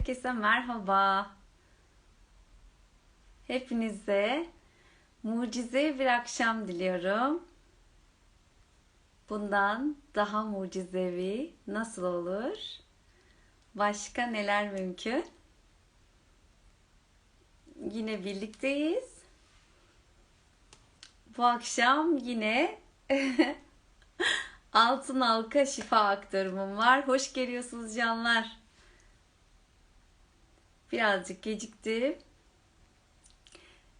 Herkese merhaba. Hepinize mucize bir akşam diliyorum. Bundan daha mucizevi nasıl olur? Başka neler mümkün? Yine birlikteyiz. Bu akşam yine Altın Halka şifa aktarımım var. Hoş geliyorsunuz canlar. Birazcık geciktim.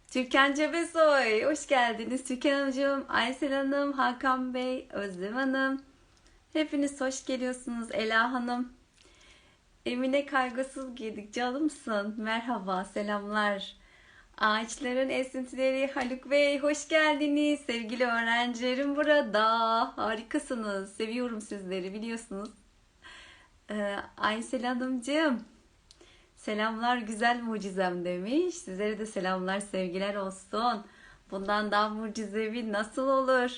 Türkan Cebesoy, hoş geldiniz. Türkan Hanımcığım, Aysel Hanım, Hakan Bey, Özlem Hanım. Hepiniz hoş geliyorsunuz. Ela Hanım. Emine kaygısız giydik. Canımsın. Merhaba, selamlar. Ağaçların esintileri Haluk Bey hoş geldiniz. Sevgili öğrencilerim burada. Harikasınız. Seviyorum sizleri biliyorsunuz. Ee, Aysel Hanımcığım selamlar güzel mucizem demiş. Sizlere de selamlar sevgiler olsun. Bundan daha mucizevi nasıl olur?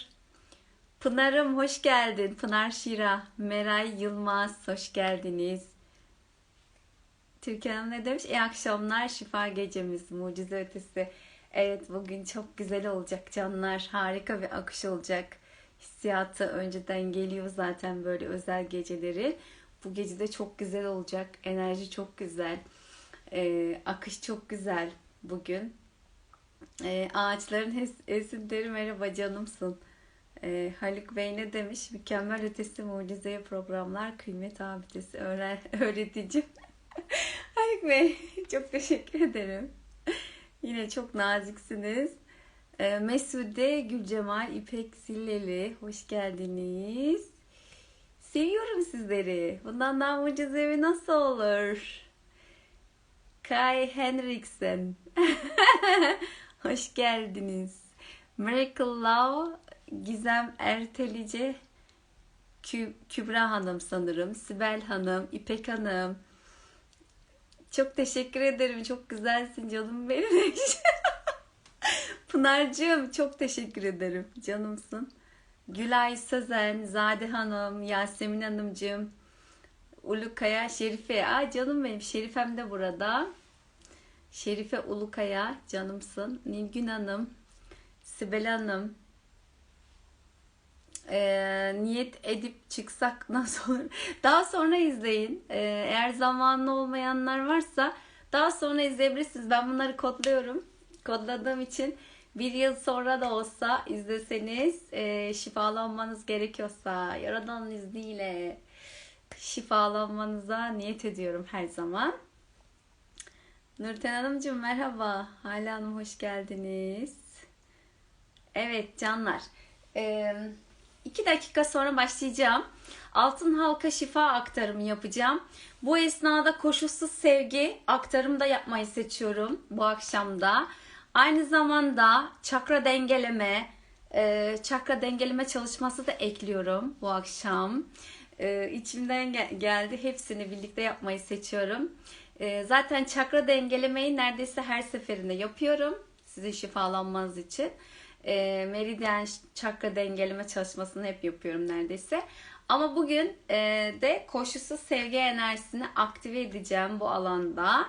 Pınar'ım hoş geldin. Pınar Şira, Meray Yılmaz hoş geldiniz. Türkan Hanım ne demiş? İyi akşamlar, şifa gecemiz, mucize ötesi. Evet bugün çok güzel olacak canlar. Harika bir akış olacak. Hissiyatı önceden geliyor zaten böyle özel geceleri. Bu gece de çok güzel olacak. Enerji çok güzel. Ee, akış çok güzel bugün. Ee, ağaçların es- esintileri merhaba canımsın. Ee, Haluk Bey ne demiş? Mükemmel ötesi mucizeye programlar kıymet abidesi öğren öğretici. Haluk Bey çok teşekkür ederim. Yine çok naziksiniz. Ee, Mesude Gülcemal İpek Silleli hoş geldiniz. Seviyorum sizleri. Bundan daha mucizevi nasıl olur? Kai Henriksen. hoş geldiniz. Miracle Love Gizem Ertelice Kü- Kübra Hanım sanırım. Sibel Hanım, İpek Hanım. Çok teşekkür ederim. Çok güzelsin canım benim. Pınar'cığım çok teşekkür ederim. Canımsın. Gülay Sözen, Zade Hanım, Yasemin Hanımcığım, Ulukaya, Şerife. Aa canım benim. Şerifem de burada. Şerife Ulukaya canımsın. Nilgün Hanım, Sibel Hanım. Ee, niyet edip çıksak nasıl olur? Daha sonra izleyin. Ee, eğer zamanlı olmayanlar varsa daha sonra izleyebilirsiniz. Ben bunları kodluyorum. Kodladığım için bir yıl sonra da olsa izleseniz e, şifalanmanız gerekiyorsa Yaradan'ın izniyle şifalanmanıza niyet ediyorum her zaman. Nurten Hanımcığım merhaba. Hala Hanım hoş geldiniz. Evet canlar. Ee, iki dakika sonra başlayacağım. Altın halka şifa aktarımı yapacağım. Bu esnada koşulsuz sevgi aktarımı da yapmayı seçiyorum bu akşamda. Aynı zamanda çakra dengeleme, çakra dengeleme çalışması da ekliyorum bu akşam. E, içimden gel- geldi. Hepsini birlikte yapmayı seçiyorum. E, zaten çakra dengelemeyi neredeyse her seferinde yapıyorum. Sizin şifalanmanız için. E, meridyen çakra dengeleme çalışmasını hep yapıyorum neredeyse. Ama bugün e, de koşulsuz sevgi enerjisini aktive edeceğim bu alanda.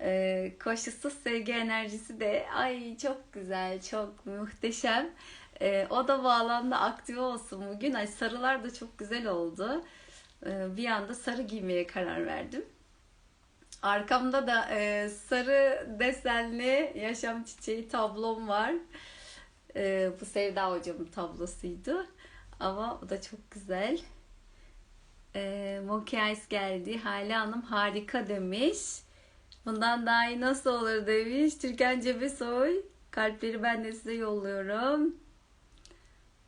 E, koşulsuz sevgi enerjisi de ay çok güzel, çok muhteşem. E, o da bu alanda aktive olsun bugün. Ay sarılar da çok güzel oldu. E, bir anda sarı giymeye karar verdim. Arkamda da e, sarı desenli yaşam çiçeği tablom var. E, bu Sevda hocamın tablosuydu. Ama o da çok güzel. E, Monkey Ice geldi. Hale Hanım harika demiş. Bundan daha iyi nasıl olur demiş. Türkan Cebesoy. Kalpleri ben de size yolluyorum.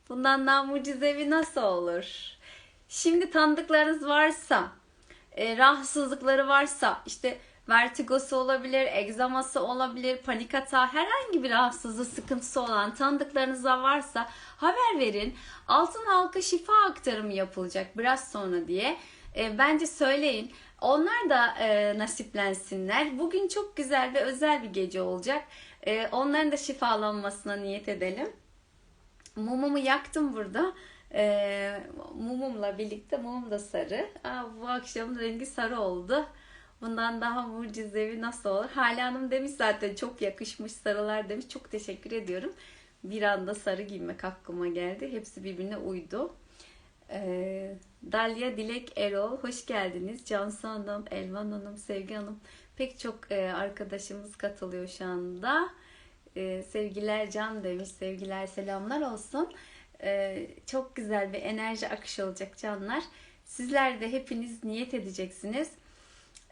Bundan daha mucizevi nasıl olur? Şimdi tanıdıklarınız varsa, e, rahatsızlıkları varsa, işte vertigosu olabilir, egzaması olabilir, panik atağı, herhangi bir rahatsızlığı, sıkıntısı olan tanıdıklarınızda varsa haber verin. Altın halka şifa aktarımı yapılacak biraz sonra diye. E, bence söyleyin. Onlar da e, nasiplensinler. Bugün çok güzel ve özel bir gece olacak. E, onların da şifalanmasına niyet edelim. Mumumu yaktım burada. Ee, mumumla birlikte mumum da sarı. Aa, bu akşamın rengi sarı oldu. Bundan daha mucizevi nasıl olur? Hale Hanım demiş zaten çok yakışmış sarılar demiş. Çok teşekkür ediyorum. Bir anda sarı giymek aklıma geldi. Hepsi birbirine uydu. Ee, Dalia Dilek Erol hoş geldiniz. Cansu Hanım, Elvan Hanım, Sevgi Hanım pek çok e, arkadaşımız katılıyor şu anda. Ee, sevgiler Can demiş. Sevgiler selamlar olsun. Ee, çok güzel bir enerji akışı olacak canlar. Sizler de hepiniz niyet edeceksiniz.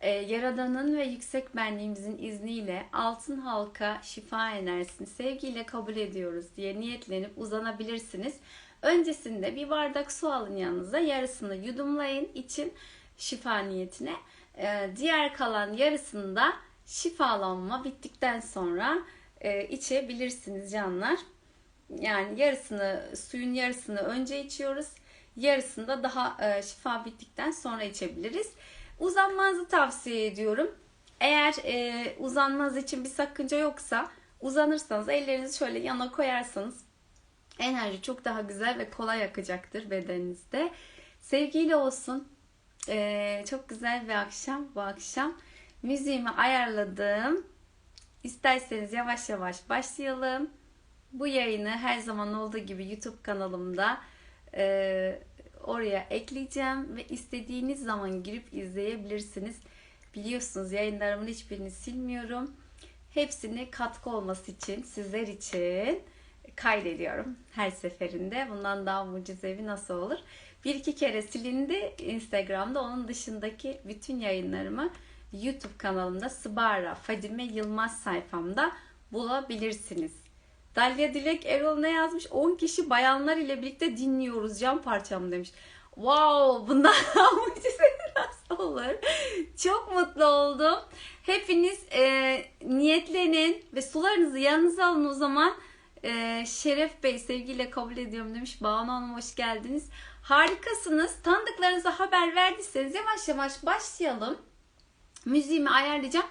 Ee, Yaradan'ın ve yüksek benliğimizin izniyle altın halka şifa enerjisini sevgiyle kabul ediyoruz diye niyetlenip uzanabilirsiniz. Öncesinde bir bardak su alın yanınıza. Yarısını yudumlayın için şifa niyetine. Ee, diğer kalan yarısını da şifalanma bittikten sonra e, içebilirsiniz canlar. Yani yarısını suyun yarısını önce içiyoruz. Yarısını da daha e, şifa bittikten sonra içebiliriz. Uzanmanızı tavsiye ediyorum. Eğer e, uzanmanız için bir sakınca yoksa uzanırsanız ellerinizi şöyle yana koyarsanız enerji çok daha güzel ve kolay akacaktır bedeninizde. Sevgiyle olsun. E, çok güzel bir akşam bu akşam. Müziğimi ayarladım. İsterseniz yavaş yavaş başlayalım. Bu yayını her zaman olduğu gibi YouTube kanalımda e, oraya ekleyeceğim ve istediğiniz zaman girip izleyebilirsiniz. Biliyorsunuz yayınlarımın hiçbirini silmiyorum. Hepsini katkı olması için, sizler için kaydediyorum her seferinde. Bundan daha mucizevi nasıl olur? Bir iki kere silindi Instagram'da. Onun dışındaki bütün yayınlarımı YouTube kanalımda Sbara Fadime Yılmaz sayfamda bulabilirsiniz. Dalia Dilek Erol ne yazmış? 10 kişi bayanlar ile birlikte dinliyoruz can parçam demiş. Wow bundan mucize nasıl olur? Çok mutlu oldum. Hepiniz e, niyetlenin ve sularınızı yanınıza alın o zaman. E, Şeref Bey sevgiyle kabul ediyorum demiş. Banu Hanım hoş geldiniz. Harikasınız. Tanıdıklarınıza haber verdiyseniz yavaş yavaş başlayalım. Müziğimi ayarlayacağım.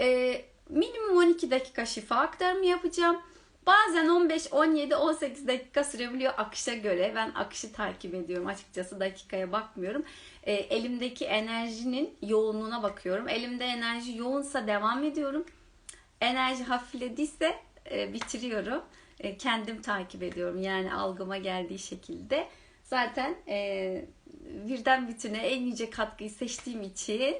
E, minimum 12 dakika şifa aktarımı yapacağım. Bazen 15, 17, 18 dakika sürebiliyor akışa göre. Ben akışı takip ediyorum açıkçası dakikaya bakmıyorum. E, elimdeki enerjinin yoğunluğuna bakıyorum. Elimde enerji yoğunsa devam ediyorum. Enerji hafiflediyse e, bitiriyorum. E, kendim takip ediyorum yani algıma geldiği şekilde. Zaten e, birden bütüne en yüce katkıyı seçtiğim için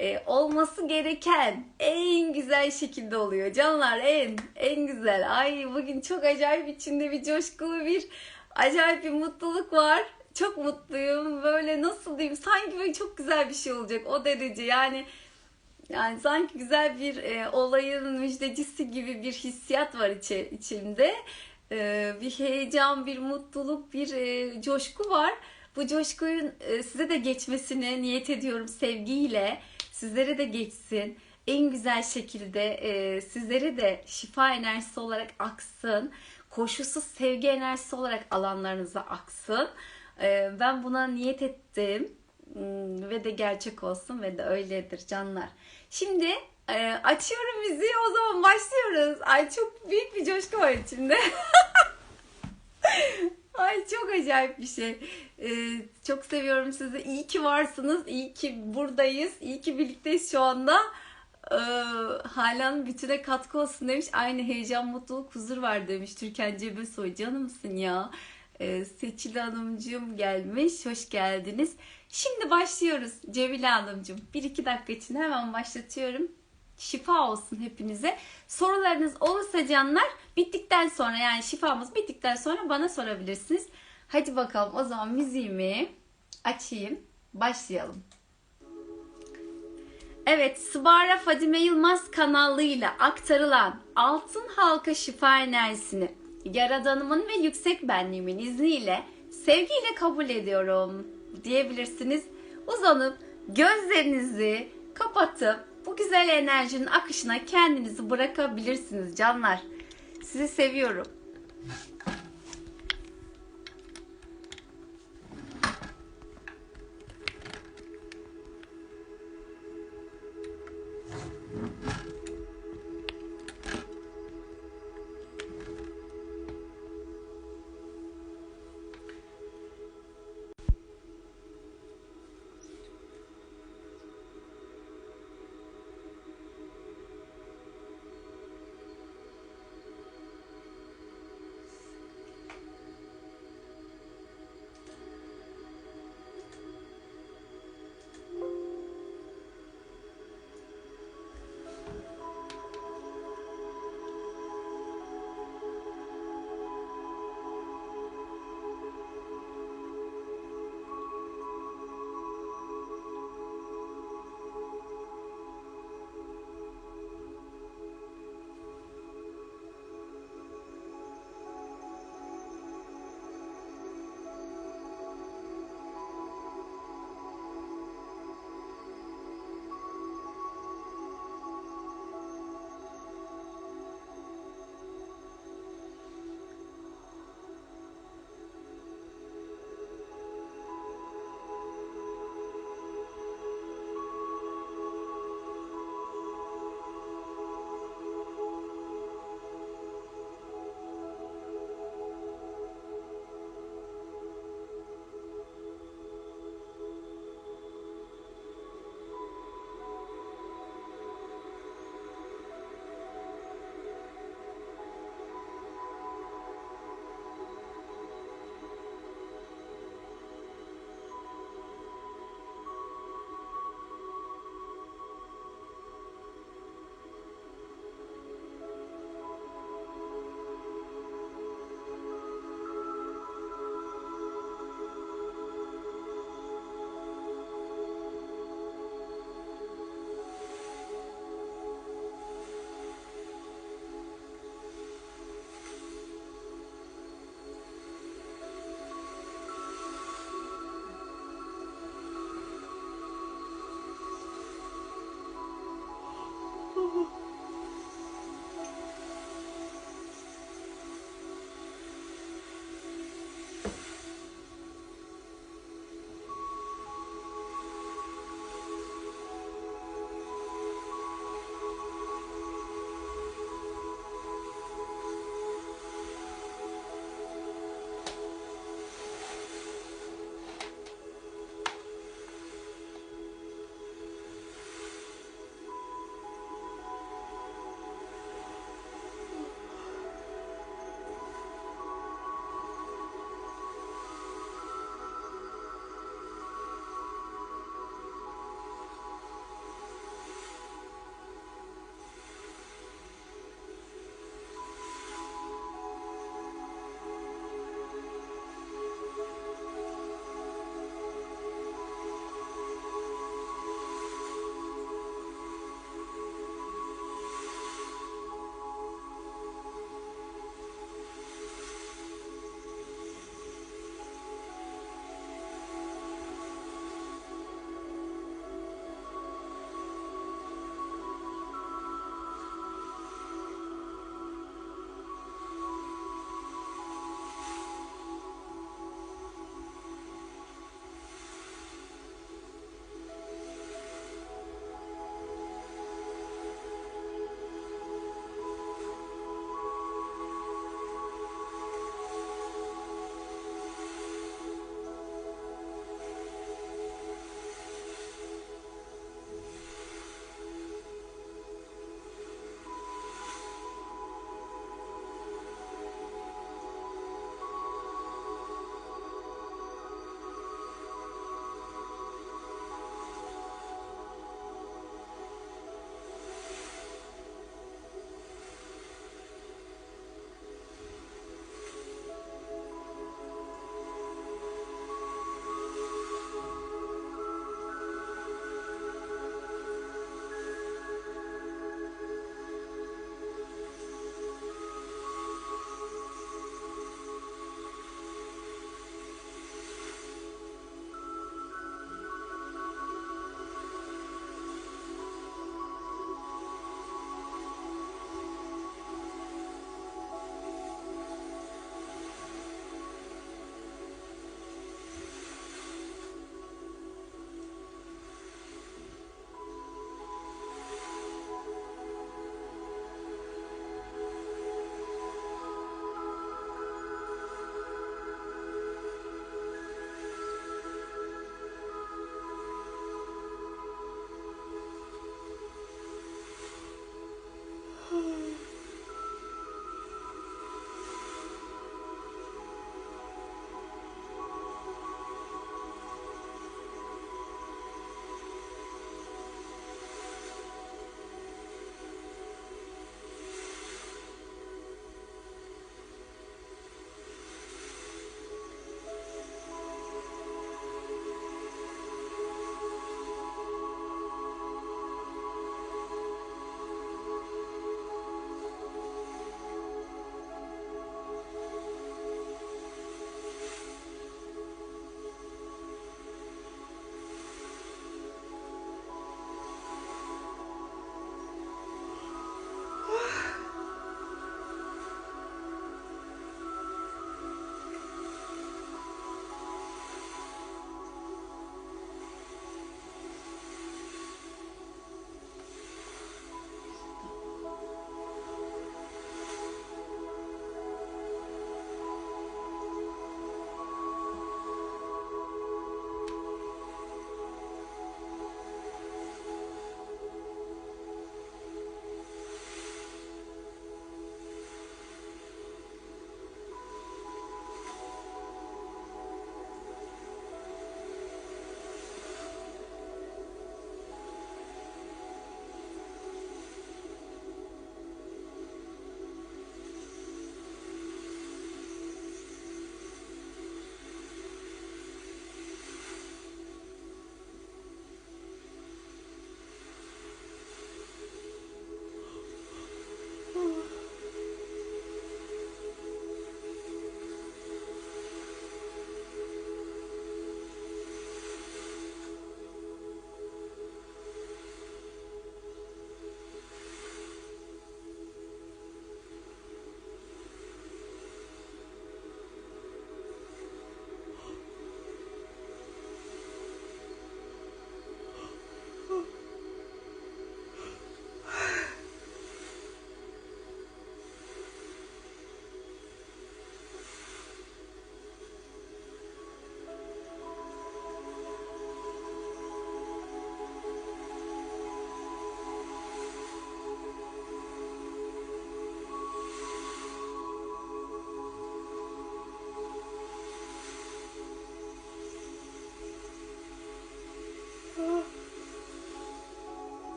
e, olması gereken en güzel şekilde oluyor. Canlar en en güzel. Ay bugün çok acayip içinde bir coşkulu bir acayip bir mutluluk var. Çok mutluyum. Böyle nasıl diyeyim? Sanki böyle çok güzel bir şey olacak. O derece yani yani sanki güzel bir e, olayın müjdecisi gibi bir hissiyat var içi, içimde. E, bir heyecan, bir mutluluk, bir e, coşku var. Bu coşkuyun e, size de geçmesini niyet ediyorum sevgiyle. Sizlere de geçsin. En güzel şekilde e, sizlere de şifa enerjisi olarak aksın. Koşulsuz sevgi enerjisi olarak alanlarınıza aksın. E, ben buna niyet ettim. Hmm, ve de gerçek olsun ve de öyledir canlar. Şimdi açıyorum müziği o zaman başlıyoruz. Ay çok büyük bir coşku var içimde. Ay çok acayip bir şey. Ee, çok seviyorum sizi. İyi ki varsınız. İyi ki buradayız. İyi ki birlikteyiz şu anda. Ee, Halan bütüne katkı olsun demiş. Aynı heyecan, mutluluk, huzur var demiş. Türkan Cebesoy canımsın ya. Ee, Seçil Hanımcığım gelmiş. Hoş geldiniz. Şimdi başlıyoruz Cemile Hanımcığım. Bir iki dakika içinde hemen başlatıyorum. Şifa olsun hepinize. Sorularınız olursa canlar bittikten sonra yani şifamız bittikten sonra bana sorabilirsiniz. Hadi bakalım o zaman müziğimi açayım. Başlayalım. Evet, Sıbara Fadime Yılmaz kanalıyla aktarılan altın halka şifa enerjisini Yaradanımın ve yüksek benliğimin izniyle sevgiyle kabul ediyorum diyebilirsiniz. Uzanıp gözlerinizi kapatıp bu güzel enerjinin akışına kendinizi bırakabilirsiniz canlar. Sizi seviyorum.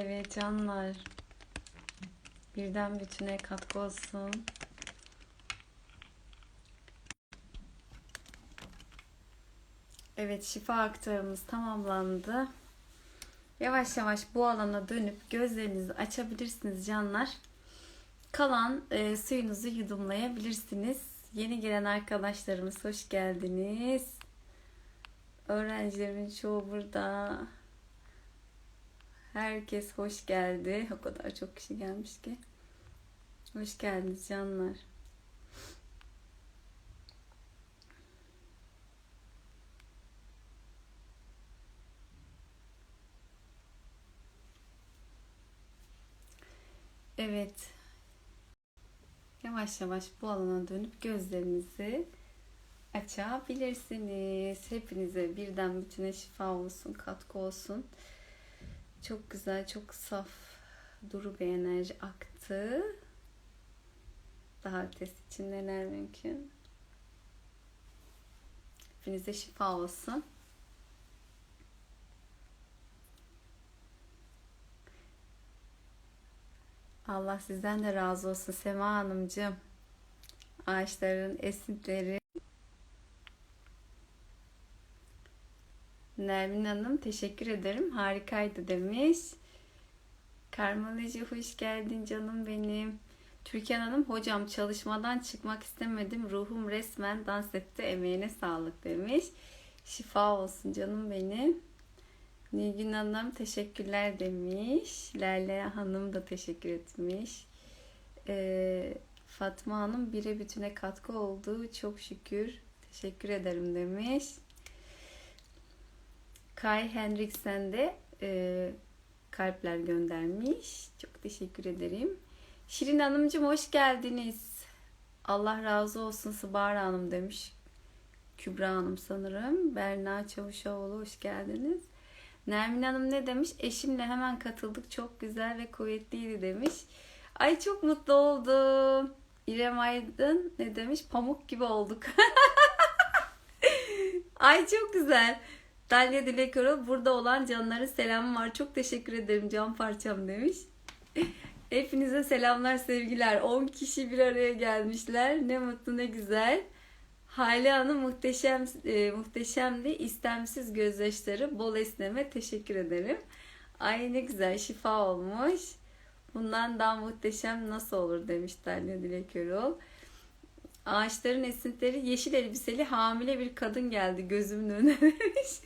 Evet canlar. Birden bütüne katkı olsun. Evet şifa aktarımız tamamlandı. Yavaş yavaş bu alana dönüp gözlerinizi açabilirsiniz canlar. Kalan e, suyunuzu yudumlayabilirsiniz. Yeni gelen arkadaşlarımız hoş geldiniz. Öğrencilerimin çoğu burada. Herkes hoş geldi. O kadar çok kişi gelmiş ki. Hoş geldiniz canlar. Evet. Yavaş yavaş bu alana dönüp gözlerinizi açabilirsiniz. Hepinize birden bütüne şifa olsun, katkı olsun. Çok güzel, çok saf, duru bir enerji aktı. Daha ötesi için neler mümkün? Hepinize şifa olsun. Allah sizden de razı olsun Sema Hanımcığım. Ağaçların esintileri. Nermin Hanım teşekkür ederim. Harikaydı demiş. Karmalıcı hoş geldin canım benim. Türkan Hanım hocam çalışmadan çıkmak istemedim. Ruhum resmen dans etti. Emeğine sağlık demiş. Şifa olsun canım benim. Nilgün Hanım teşekkürler demiş. Lale Hanım da teşekkür etmiş. Ee, Fatma Hanım bire bütüne katkı oldu. Çok şükür. Teşekkür ederim demiş. Kai Henriksen de e, kalpler göndermiş. Çok teşekkür ederim. Şirin Hanımcığım hoş geldiniz. Allah razı olsun Sıbara Hanım demiş. Kübra Hanım sanırım. Berna Çavuşoğlu hoş geldiniz. Nermin Hanım ne demiş? Eşimle hemen katıldık. Çok güzel ve kuvvetliydi demiş. Ay çok mutlu oldum. İrem Aydın ne demiş? Pamuk gibi olduk. Ay çok güzel. Dalya Dilek Oral, burada olan canların selamı var. Çok teşekkür ederim can parçam demiş. Hepinize selamlar sevgiler. 10 kişi bir araya gelmişler. Ne mutlu ne güzel. Hale Hanım muhteşem e, muhteşemdi. İstemsiz gözyaşları, bol esneme teşekkür ederim. Ay ne güzel şifa olmuş. Bundan daha muhteşem nasıl olur demiş Dalya Dilek Oral. Ağaçların esintileri yeşil elbiseli hamile bir kadın geldi gözümün önüne demiş.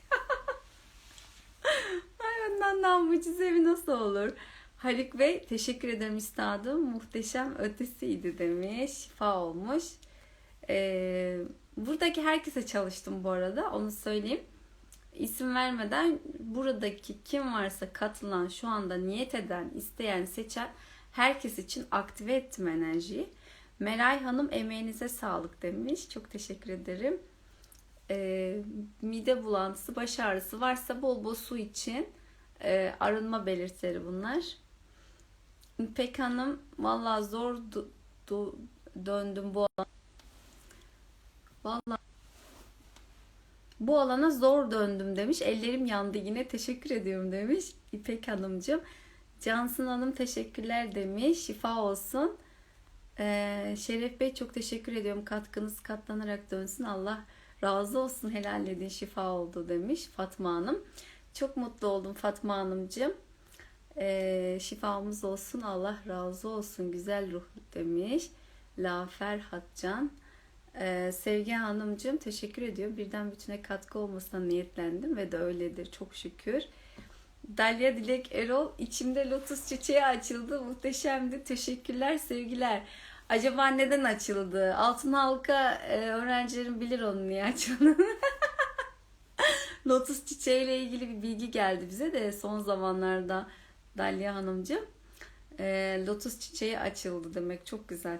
Mucizevi nasıl olur? Haluk Bey teşekkür ederim üstadım. Muhteşem ötesiydi demiş. Şifa olmuş. Ee, buradaki herkese çalıştım bu arada. Onu söyleyeyim. İsim vermeden buradaki kim varsa katılan, şu anda niyet eden, isteyen, seçen herkes için aktive ettim enerjiyi. Meray Hanım emeğinize sağlık demiş. Çok teşekkür ederim. Ee, mide bulantısı, baş ağrısı varsa bol bol su için e, arınma belirtileri bunlar. İpek Hanım valla zor du- du- döndüm bu alana. Valla bu alana zor döndüm demiş. Ellerim yandı yine teşekkür ediyorum demiş İpek Hanımcığım. Cansın Hanım teşekkürler demiş. Şifa olsun. Ee, Şeref Bey çok teşekkür ediyorum. Katkınız katlanarak dönsün. Allah razı olsun. Helal şifa oldu demiş Fatma Hanım. Çok mutlu oldum Fatma Hanımcığım. Ee, şifamız olsun. Allah razı olsun. Güzel ruh demiş. Lafer Hatcan. Ee, Sevgi Hanımcığım teşekkür ediyorum. Birden bütüne katkı olmasına niyetlendim ve de öyledir çok şükür. Dalya Dilek Erol içimde lotus çiçeği açıldı. Muhteşemdi. Teşekkürler, sevgiler. Acaba neden açıldı? Altın halka e, öğrencilerim bilir onun niye açıldığını. lotus çiçeğiyle ilgili bir bilgi geldi bize de son zamanlarda Dalya Hanımcığım. E, lotus çiçeği açıldı demek çok güzel.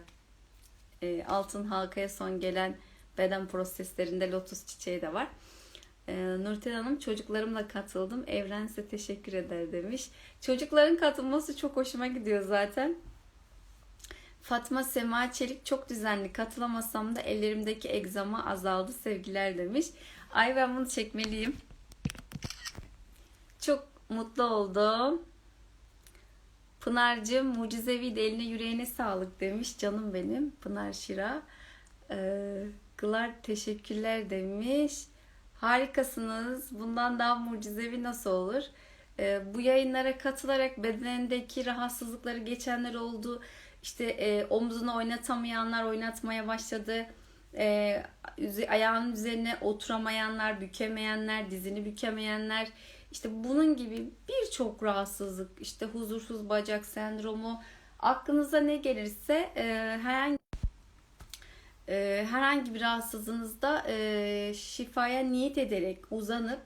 E, altın halkaya son gelen beden proseslerinde lotus çiçeği de var. Ee, Nurten Hanım çocuklarımla katıldım. Evren size teşekkür eder demiş. Çocukların katılması çok hoşuma gidiyor zaten. Fatma Sema Çelik çok düzenli katılamasam da ellerimdeki egzama azaldı sevgiler demiş. Ay ben bunu çekmeliyim. Çok mutlu oldum. Pınar'cığım mucizevi de eline yüreğine sağlık demiş canım benim. Pınar Şira. Ee, Gılar teşekkürler demiş. Harikasınız. Bundan daha mucizevi nasıl olur? Ee, bu yayınlara katılarak bedenindeki rahatsızlıkları geçenler oldu. İşte e, omzunu oynatamayanlar oynatmaya başladı. E, üze- ayağının üzerine oturamayanlar, bükemeyenler, dizini bükemeyenler. İşte bunun gibi birçok rahatsızlık, işte huzursuz bacak sendromu, aklınıza ne gelirse e, herhangi e, herhangi bir rahatsızlığınızda e, şifaya niyet ederek uzanıp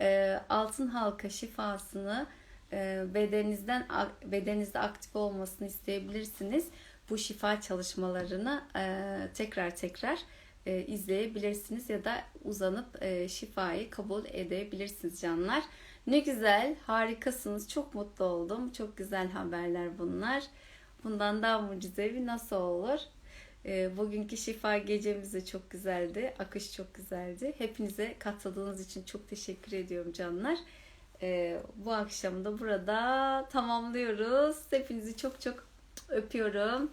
e, altın halka şifasını e, bedeninizden bedeninizde aktif olmasını isteyebilirsiniz. Bu şifa çalışmalarını e, tekrar tekrar e, izleyebilirsiniz ya da uzanıp e, şifayı kabul edebilirsiniz canlar. Ne güzel, harikasınız. Çok mutlu oldum. Çok güzel haberler bunlar. Bundan daha mucizevi nasıl olur? E, bugünkü şifa gecemiz de çok güzeldi. Akış çok güzeldi. Hepinize katıldığınız için çok teşekkür ediyorum canlar. E, bu akşam da burada tamamlıyoruz. Hepinizi çok çok öpüyorum.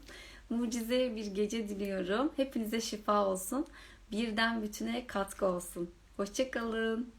Mucize bir gece diliyorum. Hepinize şifa olsun. Birden bütüne katkı olsun. Hoşçakalın.